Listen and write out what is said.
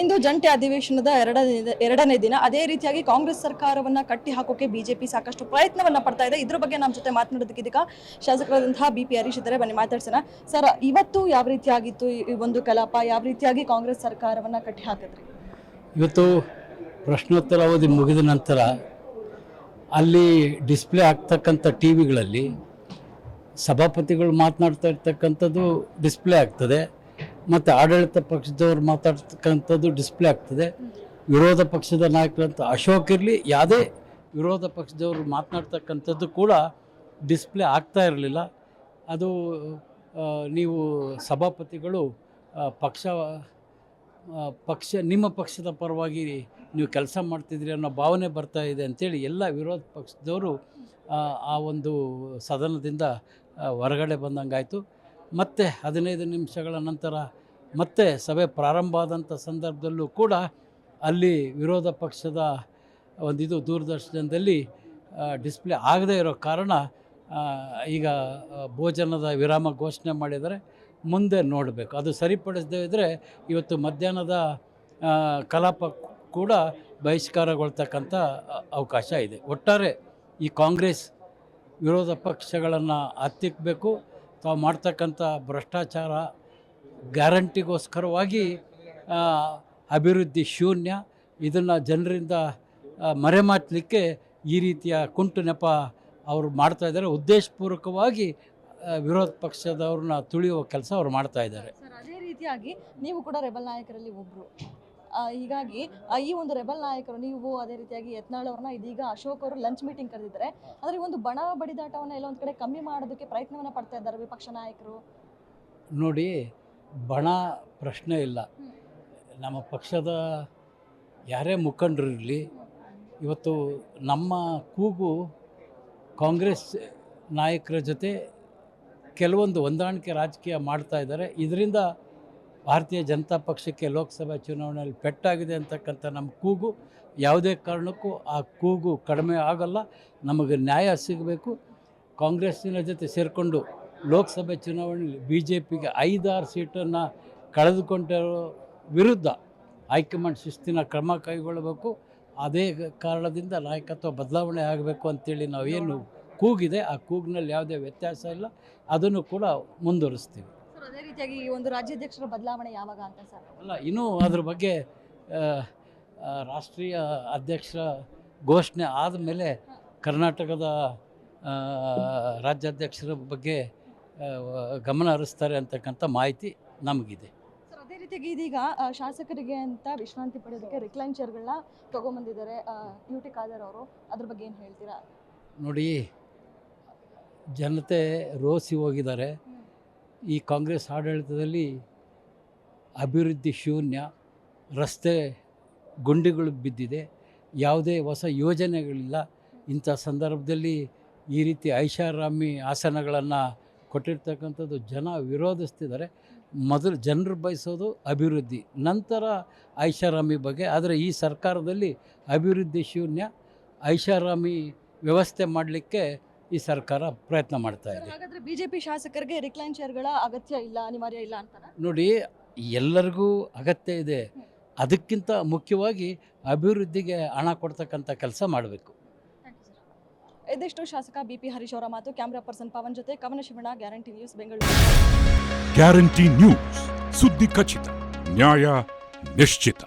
ಇಂದು ಜಂಟಿ ಅಧಿವೇಶನದ ಎರಡನೇ ಎರಡನೇ ದಿನ ಅದೇ ರೀತಿಯಾಗಿ ಕಾಂಗ್ರೆಸ್ ಸರ್ಕಾರವನ್ನ ಕಟ್ಟಿ ಹಾಕೋಕೆ ಬಿಜೆಪಿ ಸಾಕಷ್ಟು ಪ್ರಯತ್ನವನ್ನ ಪಡ್ತಾ ಇದೆ. ಇದ್ರ ಬಗ್ಗೆ ನಮ್ಮ ಜೊತೆ ಮಾತನಾಡೋದಕ್ಕೆ ಇದೀಗ ಶಾಸಕರಾದಂತಹ ಬಿ ಪಿ ಹರೀಶ್ ಇದ್ದಾರೆ. ಬನ್ನಿ ಮಾತಾಡ್ಸೋಣ. ಸರ್, ಇವತ್ತು ಯಾವ ರೀತಿಯಾಗಿತ್ತು ಈ ಒಂದು ಕಲಾಪ? ಯಾವ ರೀತಿಯಾಗಿ ಕಾಂಗ್ರೆಸ್ ಸರ್ಕಾರವನ್ನ ಕಟ್ಟಿ ಹಾಕಿದ್ರಿ? ಇವತ್ತು ಪ್ರಶ್ನೋತ್ತರ ಅವಧಿ ಮುಗಿದ ನಂತರ ಅಲ್ಲಿ ಡಿಸ್ಪ್ಲೇ ಆಗ್ತಕ್ಕಂಥ ಟಿ ವಿಗಳಲ್ಲಿ ಸಭಾಪತಿಗಳು ಮಾತನಾಡ್ತಾ ಇರ್ತಕ್ಕಂಥದ್ದು ಡಿಸ್ಪ್ಲೇ ಆಗ್ತದೆ. ಮತ್ತು ಆಡಳಿತ ಪಕ್ಷದವ್ರು ಮಾತಾಡ್ತಕ್ಕಂಥದ್ದು ಡಿಸ್ಪ್ಲೇ ಆಗ್ತದೆ. ವಿರೋಧ ಪಕ್ಷದ ನಾಯಕರಂತ ಅಶೋಕ್ ಇರಲಿ, ಯಾವುದೇ ವಿರೋಧ ಪಕ್ಷದವರು ಮಾತನಾಡ್ತಕ್ಕಂಥದ್ದು ಕೂಡ ಡಿಸ್ಪ್ಲೇ ಆಗ್ತಾ ಇರಲಿಲ್ಲ. ಅದು ನೀವು ಸಭಾಪತಿಗಳು ಪಕ್ಷ ಪಕ್ಷ, ನಿಮ್ಮ ಪಕ್ಷದ ಪರವಾಗಿ ನೀವು ಕೆಲಸ ಮಾಡ್ತಿದ್ರಿ ಅನ್ನೋ ಭಾವನೆ ಬರ್ತಾ ಇದೆ ಅಂತೇಳಿ ಎಲ್ಲ ವಿರೋಧ ಪಕ್ಷದವರು, ಆ ಒಂದು ಸದನದಿಂದ ಹೊರಗಡೆ ಬಂದಂಗಾಯಿತು. ಮತ್ತೆ ಹದಿನೈದು ನಿಮಿಷಗಳ ನಂತರ ಮತ್ತೆ ಸಭೆ ಪ್ರಾರಂಭ ಆದಂಥ ಸಂದರ್ಭದಲ್ಲೂ ಕೂಡ ಅಲ್ಲಿ ವಿರೋಧ ಪಕ್ಷದ ಒಂದಿದು ದೂರದರ್ಶನದಲ್ಲಿ ಡಿಸ್ಪ್ಲೇ ಆಗದೇ ಇರೋ ಕಾರಣ ಈಗ ಭೋಜನದ ವಿರಾಮ ಘೋಷಣೆ ಮಾಡಿದರೆ ಮುಂದೆ ನೋಡಬೇಕು. ಅದು ಸರಿಪಡಿಸದೇ ಇದ್ದರೆ ಇವತ್ತು ಮಧ್ಯಾಹ್ನದ ಕಲಾಪ ಕೂಡ ಬಹಿಷ್ಕಾರಗೊಳ್ತಕ್ಕಂಥ ಅವಕಾಶ ಇದೆ. ಒಟ್ಟಾರೆ ಈ ಕಾಂಗ್ರೆಸ್ ವಿರೋಧ ಪಕ್ಷಗಳನ್ನು ಹತ್ತಿಕ್ಕಬೇಕು ತಾವು ಮಾಡ್ತಕ್ಕಂಥ ಭ್ರಷ್ಟಾಚಾರ ಗ್ಯಾರಂಟಿಗೋಸ್ಕರವಾಗಿ ಅಭಿವೃದ್ಧಿ ಶೂನ್ಯ ಇದನ್ನು ಜನರಿಂದ ಮರೆಮಾಚಲಿಕ್ಕೆ ಈ ರೀತಿಯ ಕುಂಟು ನೆಪ ಅವರು ಮಾಡ್ತಾ ಇದ್ದಾರೆ. ಉದ್ದೇಶಪೂರ್ವಕವಾಗಿ ವಿರೋಧ ಪಕ್ಷದವ್ರನ್ನ ತುಳಿಯುವ ಕೆಲಸ ಅವ್ರು ಮಾಡ್ತಾ ಇದ್ದಾರೆ. ಸರ್ ಅದೇ ರೀತಿಯಾಗಿ ನೀವು ಕೂಡ ರೆಬಲ್ ನಾಯಕರಲ್ಲಿ ಒಬ್ರು. ಆ, ಹೀಗಾಗಿ ಈ ಒಂದು ರೆಬಲ್ ನಾಯಕರು ನೀವು ಅದೇ ರೀತಿಯಾಗಿ ಯತ್ನಾಳ್ ಅವ್ರನ್ನ ಇದೀಗ ಅಶೋಕ್ ಅವರು ಲಂಚ್ ಮೀಟಿಂಗ್ ಕರೆದಿದ್ದಾರೆ. ಆದರೆ ಒಂದು ಬಣ ಬಡಿದಾಟವನ್ನು ಎಲ್ಲ ಒಂದು ಕಡೆ ಕಮ್ಮಿ ಮಾಡೋದಕ್ಕೆ ಪ್ರಯತ್ನವನ್ನ ಪಡ್ತಾ ಇದ್ದಾರೆ ವಿಪಕ್ಷ ನಾಯಕರು? ನೋಡಿ, ಬಣ ಪ್ರಶ್ನೆ ಇಲ್ಲ. ನಮ್ಮ ಪಕ್ಷದ ಯಾರೇ ಮುಖಂಡರು ಇರಲಿ, ಇವತ್ತು ನಮ್ಮ ಕೂಗು ಕಾಂಗ್ರೆಸ್ ನಾಯಕರ ಜೊತೆ ಕೆಲವೊಂದು ಹೊಂದಾಣಿಕೆ ರಾಜಕೀಯ ಮಾಡ್ತಾ ಇದ್ದಾರೆ. ಇದರಿಂದ ಭಾರತೀಯ ಜನತಾ ಪಕ್ಷಕ್ಕೆ ಲೋಕಸಭಾ ಚುನಾವಣೆಯಲ್ಲಿ ಪೆಟ್ಟಾಗಿದೆ ಅಂತಕ್ಕಂಥ ನಮ್ಮ ಕೂಗು, ಯಾವುದೇ ಕಾರಣಕ್ಕೂ ಆ ಕೂಗು ಕಡಿಮೆ ಆಗಲ್ಲ. ನಮಗೆ ನ್ಯಾಯ ಸಿಗಬೇಕು. ಕಾಂಗ್ರೆಸ್ಸಿನ ಜೊತೆ ಸೇರಿಕೊಂಡು ಲೋಕಸಭೆ ಚುನಾವಣೆಯಲ್ಲಿ ಬಿ ಜೆ ಪಿಗೆ ಐದಾರು ಸೀಟನ್ನು ಕಳೆದುಕೊಂಡಿರೋ ವಿರುದ್ಧ ಹೈಕಮಾಂಡ್ ಶಿಸ್ತಿನ ಕ್ರಮ ಕೈಗೊಳ್ಳಬೇಕು. ಅದೇ ಕಾರಣದಿಂದ ನಾಯಕತ್ವ ಬದಲಾವಣೆ ಆಗಬೇಕು ಅಂತೇಳಿ ಏನು ಕೂಗಿದೆ, ಆ ಕೂಗಿನಲ್ಲಿ ಯಾವುದೇ ವ್ಯತ್ಯಾಸ ಇಲ್ಲ. ಅದನ್ನು ಕೂಡ ಮುಂದುವರಿಸ್ತೀವಿ. ಅದೇ ರೀತಿಯಾಗಿ ಈ ಒಂದು ರಾಜ್ಯಾಧ್ಯಕ್ಷರ ಬದಲಾವಣೆ ಯಾವಾಗ ಅಂತ ಸರ್? ಅಲ್ಲ ಇನ್ನೂ ಅದ್ರ ಬಗ್ಗೆ ಆ, ಆ, ರಾಷ್ಟ್ರೀಯ ಅಧ್ಯಕ್ಷರ ಘೋಷಣೆ ಆದಮೇಲೆ ಕರ್ನಾಟಕದ ಆ, ರಾಜ್ಯಾಧ್ಯಕ್ಷರ ಬಗ್ಗೆ ಆ, ಗಮನ ಹರಿಸ್ತಾರೆ ಅಂತಕ್ಕಂಥ ಮಾಹಿತಿ ನಮಗಿದೆ. ಸರ್ ಅದೇ ರೀತಿಯಾಗಿ ಇದೀಗ ಆ, ಶಾಸಕರಿಗೆ ಅಂತ ವಿಶ್ರಾಂತಿ ಪಡೆಯೋದಕ್ಕೆ ರಿಕ್ಲೈನ್ ಚೇರ್ಗಳನ್ನ ತಗೊಂಬಂದಿದ್ದಾರೆ ಯು ಟಿ ಖಾದರ್ ಅವರು. ಅದ್ರ ಬಗ್ಗೆ ಏನು ಹೇಳ್ತೀರಾ? ನೋಡಿ ಜನತೆ ರೋಸಿ ಹೋಗಿದ್ದಾರೆ. ಈ ಕಾಂಗ್ರೆಸ್ ಆಡಳಿತದಲ್ಲಿ ಅಭಿವೃದ್ಧಿ ಶೂನ್ಯ, ರಸ್ತೆ ಗುಂಡಿಗಳು ಬಿದ್ದಿದೆ, ಯಾವುದೇ ಹೊಸ ಯೋಜನೆಗಳಿಲ್ಲ. ಇಂಥ ಸಂದರ್ಭದಲ್ಲಿ ಈ ರೀತಿ ಐಷಾರಾಮಿ ಆಸನಗಳನ್ನು ಕೊಟ್ಟಿರ್ತಕ್ಕಂಥದ್ದು ಜನ ವಿರೋಧಿಸ್ತಿದ್ದಾರೆ. ಮೊದಲು ಜನರು ಬಯಸೋದು ಅಭಿವೃದ್ಧಿ, ನಂತರ ಐಷಾರಾಮಿ ಬಗ್ಗೆ. ಆದರೆ ಈ ಸರ್ಕಾರದಲ್ಲಿ ಅಭಿವೃದ್ಧಿ ಶೂನ್ಯ, ಐಷಾರಾಮಿ ವ್ಯವಸ್ಥೆ ಮಾಡಲಿಕ್ಕೆ ಈ ಸರ್ಕಾರ ಪ್ರಯತ್ನ ಮಾಡ್ತಾ ಇದೆ. ಹಾಗಾದ್ರೆ ಬಿಜೆಪಿ ಶಾಸಕರಿಗೆ ರಿಕ್ಲೈನ್ ಚೇರ್ಗಳ ಅಗತ್ಯ ಇಲ್ಲ ಅನಿವಾರ್ಯ ಇಲ್ಲ ಅಂತ ನೋಡಿ ಎಲ್ಲರಿಗೂ ಅಗತ್ಯ ಇದೆ. ಅದಕ್ಕಿಂತ ಮುಖ್ಯವಾಗಿ ಅಭಿವೃದ್ಧಿಗೆ ಹಣ ಕೊಡ್ತಕ್ಕಂಥ ಕೆಲಸ ಮಾಡಬೇಕು. ಇದಿಷ್ಟು ಶಾಸಕ ಬಿ ಪಿ ಹರೀಶ್ ಅವರ ಮಾತು ಕ್ಯಾಮ್ರಾ ಪರ್ಸನ್ ಪವನ್ ಜೊತೆ Kavana Shivanna guarantee news Bengaluru guarantee news ಸುದ್ದಿ ಖಚಿತ ನ್ಯಾಯ ನಿಶ್ಚಿತ.